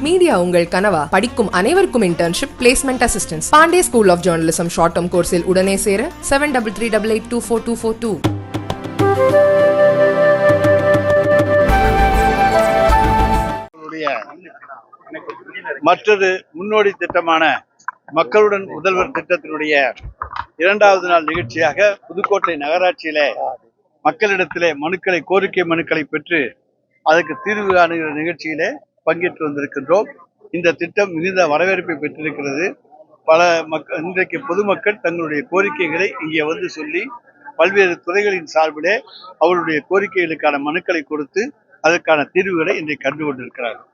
Media உங்கள் கனவா? படிக்கும் அனைவருக்கும் internship placement assistance Pandey school of journalism short term கோர்ஸில் உடனே சேர seven double three double eight two four two four two மற்றது முன்னோடி திட்டமான மக்களுடன் முதல்வர் திட்டத்தினுடைய இரண்டாவது நாள் நிகழ்ச்சியாக புதுக்கோட்டை நகராட்சியிலே மக்களிடத்திலே மனுக்களை கோரிக்கை மனுக்களை பெற்று அதற்கு தீர்வு காணுகிற நிகழ்ச்சியிலே பங்கேற்று வந்திருக்கின்றோம். இந்த திட்டம் மிகுந்த வரவேற்பை பெற்றிருக்கிறது. பல மக்கள் இன்றைக்கு பொதுமக்கள் தங்களுடைய கோரிக்கைகளை இங்கே வந்து சொல்லி பல்வேறு துறைகளின் சார்பிலே அவருடைய கோரிக்கைகளுக்கான மனுக்களை கொடுத்து அதற்கான தீர்வுகளை இன்றைக்கு கண்டு கொண்டிருக்கிறார்கள்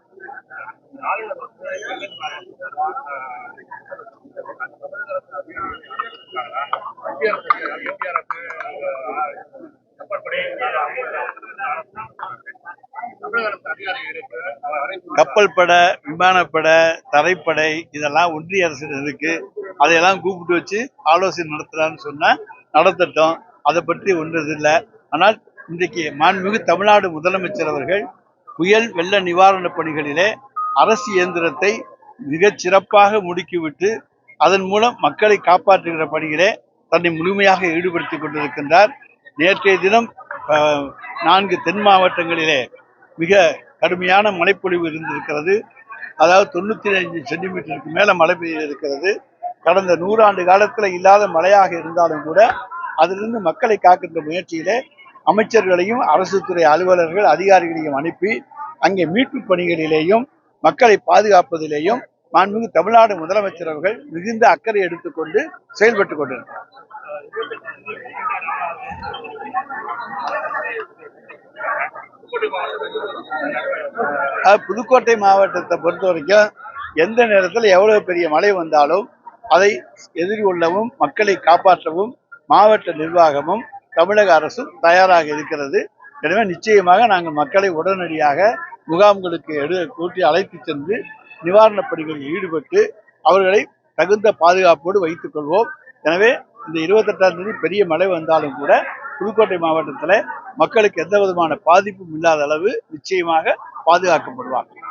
கப்பல் படை விமானப்படை தரைப்படை இதெல்லாம் ஒன்றிய அரசு இருக்கு. அதையெல்லாம் கூப்பிட்டு வச்சு ஆலோசனை நடத்துறான்னு சொன்னா நடத்தட்டும். அதை பற்றி ஒன்றது இல்லை. ஆனால் இன்றைக்கு மாண்புமிகு தமிழ்நாடு முதலமைச்சர் அவர்கள் புயல் வெள்ள நிவாரணப் பணிகளிலே அரசு இயந்திரத்தை மிகச் சிறப்பாக முடுக்கிவிட்டு அதன் மூலம் மக்களை காப்பாற்றுகிற பணியிலே தன்னை முழுமையாக ஈடுபடுத்திக் கொண்டிருக்கின்றார். நேற்றைய தினம் அஹ், நான்கு தென் மாவட்டங்களிலே மிக கடுமையான மழைப்பொழிவு இருந்திருக்கிறது. அதாவது தொண்ணூத்தி அஞ்சு சென்டிமீட்டருக்கு மேலே மழை பெய்திருக்கிறது கடந்த நூறாண்டு காலத்தில் இல்லாத மழையாக இருந்தாலும் கூட அதிலிருந்து மக்களை காக்கின்ற முயற்சியிலே அமைச்சர்களையும் அரசு துறை அலுவலர்கள் அதிகாரிகளையும் அனுப்பி அங்கே மீட்பு பணிகளிலேயும் மக்களை பாதுகாப்பதிலேயும் மாண்புமிகு தமிழ்நாடு முதலமைச்சர் அவர்கள் மிகுந்த அக்கறை எடுத்துக்கொண்டு செயல்பட்டுக் கொண்டிருக்கிறார். புதுக்கோட்டை மாவட்டத்தை பொறுத்த வரைக்கும் எந்த நேரத்தில் எவ்வளவு பெரிய மழை வந்தாலும் அதை எதிர்கொள்ளவும் மக்களை காப்பாற்றவும் மாவட்ட நிர்வாகமும் தமிழக அரசும் தயாராக இருக்கிறது. எனவே நிச்சயமாக நாங்கள் மக்களை உடனடியாக முகாம்களுக்கு எடு கூட்டி அழைத்து சென்று நிவாரணப் பணிகளில் ஈடுபட்டு அவர்களை தகுந்த பாதுகாப்போடு வைத்துக் கொள்வோம். எனவே இந்த இருபத்தெட்டாம் தேதி பெரிய மழை வந்தாலும் கூட புதுக்கோட்டை மாவட்டத்தில் மக்களுக்கு எந்த விதமான பாதிப்பும் இல்லாத அளவு நிச்சயமாக பாதுகாக்கப்படுவார்கள்.